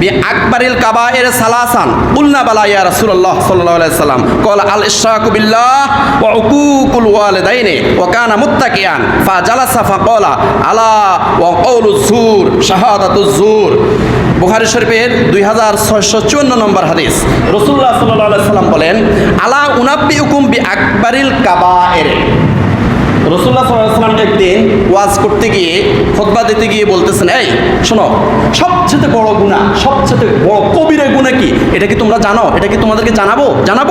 B আকবরিল কাবা সালাসান। উল্না বালা ইয়া রাসূলুল্লাহ সাল্লাল্লাহু আলাইহি সাল্লাম। কল আল ইশরাকু বিল্লাহ ওয়া উকুকুল ওয়ালিদাইনি ওয়া কানা মুত্তাকিয়ান। ফাজালাসা ফাকালা আলা ওয়া কওলুজ যুর শাহাদাতুজ যুর বুখারী শরীফের দুই হাজার ছয়শো চুয়ান্ন নম্বর হাদিস। রসুল্লাহ সাল্লাহ সাল্লাম বলেন, আলা উনাব্বি হুকুম বি আকবরিল কাবা রসুল্লাহ সাল্লাম একদিন ওয়াজ করতে গিয়ে খোদবা দিতে গিয়ে বলতেছেন, এই, শোনো, সবচেয়ে বড় গুণা সবচেয়ে বড় কবিরের গুণা কি? এটা কি তোমরা জানো? এটা কি তোমাদেরকে জানাব? জানাব?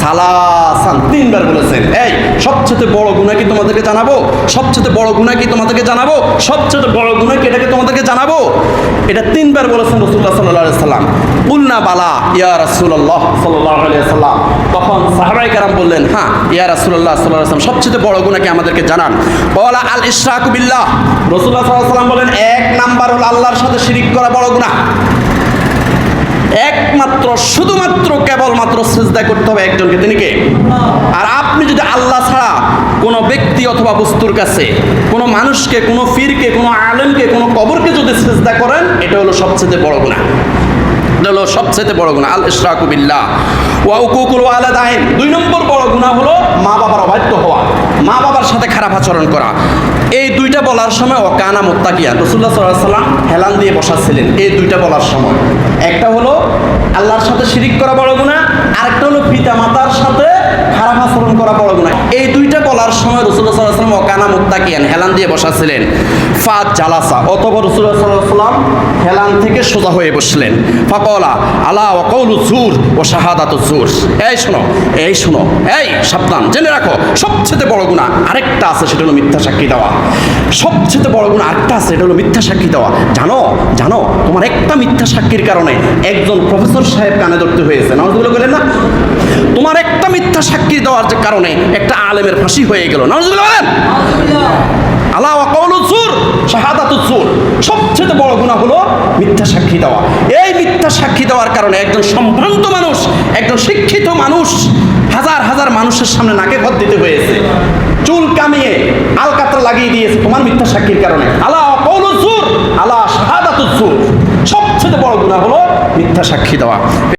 সালাসান তিনবার বলেছেন, এই, সবচেয়ে বড় গুণা কি তোমাদেরকে জানাব? সবচেয়ে বড় গুণা কি তোমাদেরকে জানাব? সবচেয়ে বড় গুণা কি এটাকে তোমাদেরকে জানাব? এটা তিনবার বলেছেন রসুল্লাহ সাল্লাহ সাল্লাম। উল্না বালা, ইয়া রাসুল্লাহ সাল্লাহ সাল্লাম। তখন সাহাবাই কারাম বললেন হ্যাঁ ইয়া রাসুল্লাহ সাল্লাহ সাল্লাম, সবচেয়ে বড় গুণাকে আমাদেরকে জানান? বলা আল ইশরাকু বিল্লাহ। রসুল্লাহ সাল্লাহ সাল্লাম বলেন, এক নাম্বার হল আল্লাহর সাথে শিরিক করা বড় গুণা একমাত্র, শুধুমাত্র কেবলমাত্র সেজদা করতে হবে একজনকে। তিনি কে? আর আপনি যদি আল্লাহ ছাড়া কোনো ব্যক্তি অথবা বস্তুর কাছে, কোনো মানুষকে, কোনো ফিরকে, কোনো আলেমকে, কোনো কবরকে যদি সেজদা করেন, এটা হলো সবচেয়ে বড় গুণা এটা হলো সবচেয়ে বড় গুণা আল ইশরাকু বিল্লাহ। ওয়া উকুকুল ওয়ালাদাইন। দুই নম্বর বড় গুণা হলো মা বাবার অবাধ্য হওয়া, মা বাবার সাথে খারাপ আচরণ করা। এই দুইটা বলার সময় অকানা মোত্তাকিয়া রসুল্লাহ সাল্লাহ সাল্লাম হেলান দিয়ে বসাচ্ছিলেন এই দুইটা বলার সময়। একটা হলো আল্লাহর সাথে শিরিক করা বড় গুণা আরেকটা হলো পিতা দুইটা সময় রসুল্লাহ সাল্লাহ সাল্লাম অকানা হেলান দিয়ে বসাচ্ছিলেন ফাত জালাসা রসুল্লাহ সাল্লাম হেলান থেকে সোজা হয়ে বসলেন। ফাকলা, আলা ওকৌল জুর ও শাহাদাত জুর এই শোনো এই শোনো, এই সাবধান, জেনে রাখো, সবচেয়ে বড় গুণা আরেকটা আছে, সেটা হলো মিথ্যা সাক্ষী দেওয়া। সবচেয়ে বড় গুণা আরেকটা আছে, সেটা হলো মিথ্যা সাক্ষী দেওয়া। জানো জানো, তোমার একটা মিথ্যা সাক্ষীর কারণে একজন প্রফেসর সাহেব কানে ধরতে হয়েছে নামাজগুলো বলেন না? মিথ্যা সাক্ষী দেওয়ার যে কারণে একটা আলেমের ফাঁসি হয়ে গেল। বলেন। আল্লাহ কৌলু চুর শাহাদাতু চুর সবচেয়ে বড় গুণা হলো মিথ্যা সাক্ষী দেওয়া। এই মিথ্যা সাক্ষী দেওয়ার কারণে একজন সম্ভ্রান্ত মানুষ, একজন শিক্ষিত মানুষ হাজার হাজার মানুষের সামনে নাকে ভর দিতে হয়েছে। চুল কামিয়ে আলকাতরা লাগিয়ে দিয়েছে তোমার মিথ্যা সাক্ষীর কারণে। আল্লাহ কৌলু চুর আল্লাহ শাহাদাতু চুর সবচেয়ে বড় গুণা হলো মিথ্যা সাক্ষী দেওয়া।